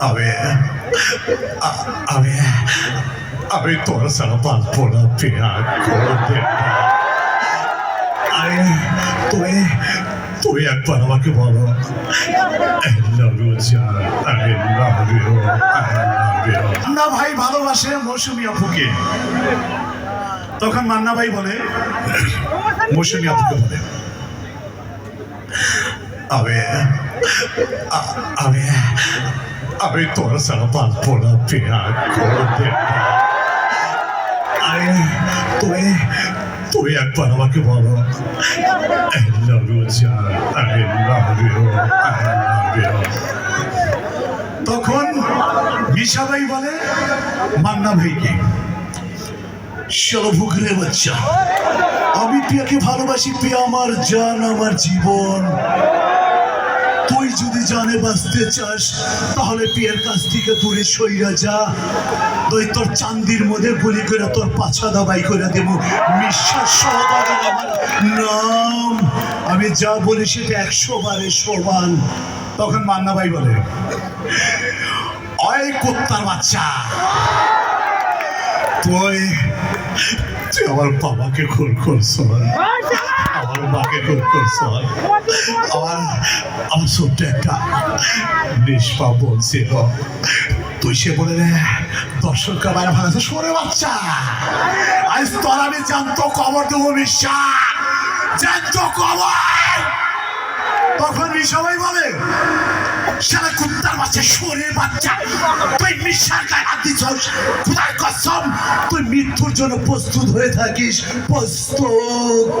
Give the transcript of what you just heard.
আমি আমি আমি তোর ছাড়া বাঁচবো না পেয়া করে আরে তুই তুই একবার আমাকে বলো. মান্না ভাই ভালোবাসে মৌসুমি আপুকে তখন মান্না ভাই বলে মৌসুমি আপুকে বলে আমি আ- আমি তোর ছাড়া বাঁচবো না পেয়া করে আরে তুই তুই একবার আমাকে বলো। I love you, জান you, I love you. তখন মিশা ভাই বলে মান্না ভাইকে চলো ভুকরে বাচ্চা। আমি পিয়াকে ভালোবাসি পিয়া আমার জান আমার জীবন। তুই যদি জানে বাঁচতে চাস, তাহলে পিয়ার কাছ থেকে দূরে সইরা যা। তুই তোর চান্দির মধ্যে গুলি করে তোর পাছা দাবাই করে দেব। নিঃশ্বাস সহকারে আমার নাম। আমি যা বলি সেটা একশো বারে সমান। তখন মান্না ভাই বলে, অয় কুত্তার বাচ্চা, তুই তুই আমার বাবাকে খুন করছ আমার আমার নিষ্পা তুই সে বলে রে দর্শক বাইরে ভালো সরে বাচ্চা। আজ তোর আমি জানতো কবর দেবো মিশা জানতো কবর। তখন সবাই বলে সারা কুত্তার বাচ্চা সরে বাচ্চা। তুই মিশার গায়ে হাত দিছস। খুদার কসম, তুই মৃত্যুর জন্য প্রস্তুত হয়ে থাকিস, প্রস্তুত।